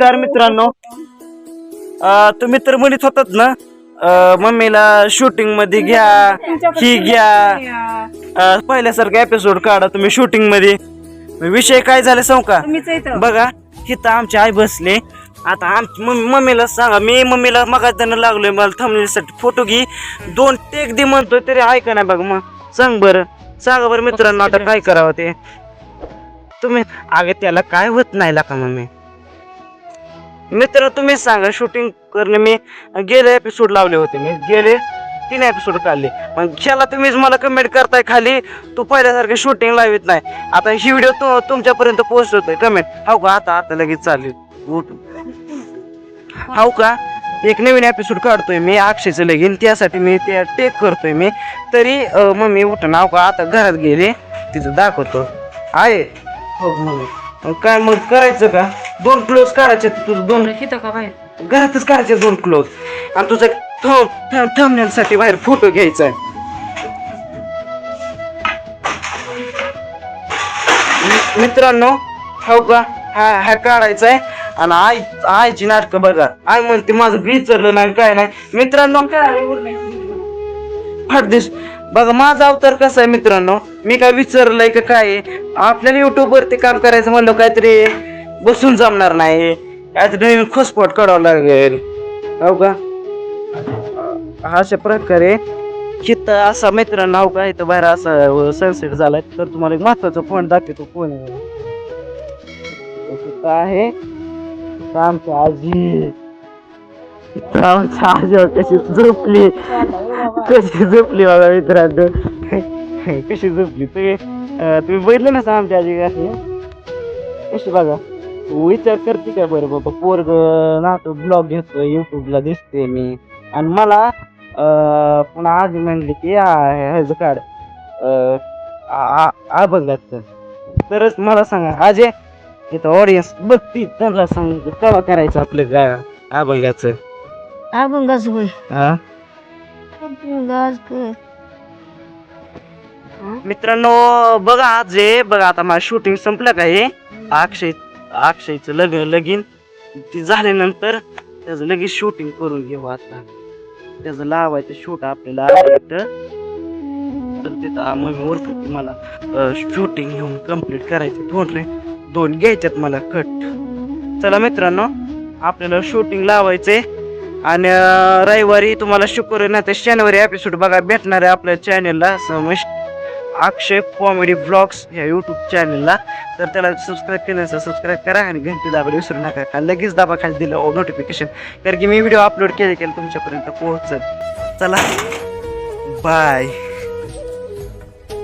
नमस्कार मित्रांनो. तुम्ही तर म्हणत होतात ना मम्मीला शूटिंगमध्ये घ्या ही घ्या. पहिल्यासारखा एपिसोड काढा तुम्ही शूटिंगमध्ये. विषय काय झाले सांगू का? बघा तिथं आमची आई बसले. आता आमची मम्मी मम्मीला सांगा मी मम्मीला मगाच्यानं लागलोय मला थांबण्यासाठी फोटो घे. दोन टेक दे म्हणतोय तरी ऐका नाही बघ मग. सांग बरं. सांगा बरं मित्रांनो आता काय करावं ते. तुम्ही अगे त्याला काय होत नाही का मम्मी. मित्र तुम्ही सांगा शूटिंग करणे मी गेले एपिसोड लावले होते मी. गेले तीन एपिसोड काढले. मग ह्याला तुम्हीच मला कमेंट करताय खाली. तू पहिल्यासारखे शूटिंग लावित नाही. आता ही व्हिडिओ तु तुमच्यापर्यंत पोस्ट होतोय कमेंट हाव का? आता आता लगेच चालेल. उठ. हाव का? एक नवीन एपिसोड काढतोय मी. अक्षयचं लगीन. त्यासाठी मी ते टेक करतोय मी. तरी मम्मी उठ नाव का? आता घरात गेले. तिथं दाखवतो. आहे. हो मग काय मग करायचं का? दोन क्लोज काढायचे तुझं दोन. इथं का बाहेर? घरातच काढायचे दोन क्लोज आणि तुझं थंबनेलसाठी बाहेर फोटो घ्यायचा आहे. मित्रांनो हो का? हा हा काढायचा आहे. आणि आई आईची नाटकं बघा. आई म्हणते माझं विचारलं नाही काय नाही. मित्रांनो फाटदिस बघा माझा अवतार कसा आहे मित्रांनो? मी काय विचारलंय का काय? आपल्याला युट्यूब वरती काम करायचं म्हणलं काहीतरी बसून जमणार नाही. काहीतरी नवीन खोसपोट काढावं लागेल. हो का? अशा प्रकारे चित्त असा मित्र नाव का इथं बाहेर असा सनसेट झालाय. तर तुम्हाला एक महत्त्वाचा फोन दाखवतो फोन आहे. इथं आमची आजी. इथं आमची आजी कशी झोपली. कशी झोपली बघा मित्रांनो. कशी झोपली. तुम्ही तुम्ही बघितलं ना आमच्या आजी कशी कशी बघा? विचार करते काय बरं बाबा? पोरग ना तो ब्लॉग घेतो युट्यूबला दिसते मी. आणि मला पुन्हा आजी म्हणली की ह्याचं काढ. अं, आ- आ- अभंगाचं तरच मला सांगा अजय इथं ऑडियन्स बघती त्यांना सांग केव्हा करायचं आपलं गा अभंगाचं अभंगाच होय हा मित्रांनो बघा आज जे बघा आता माझं शूटिंग संपलं का हे? अक्षय अक्षयचं लग्न लगीन ती झाल्यानंतर त्याचं लगेच शूटिंग करून घेऊ आता. त्याचं लावायचं शूट आपल्याला तर तिथं मग ओळखते मला शूटिंग घेऊन कंप्लीट करायचं दोन रे दोन घ्यायच्यात मला कट चला मित्रांनो आपल्याला शूटिंग लावायचे आणि रविवारी तुम्हाला शुक्रवारी नाही तर शनिवारी एपिसोड बघा भेटणार आहे आपल्या चॅनलला समज अक्षय कॉमेडी ब्लॉग्स या यूट्यूब चॅनलला तर त्याला सबस्क्राईब केलं नसेल सबस्क्राईब करा आणि घंटी दाबायला विसरू नका. का लगेच दाबा खाली दिलं हो, नोटिफिकेशन कारण की मी व्हिडिओ अपलोड केले केलं तुमच्यापर्यंत पोहोचत चला. बाय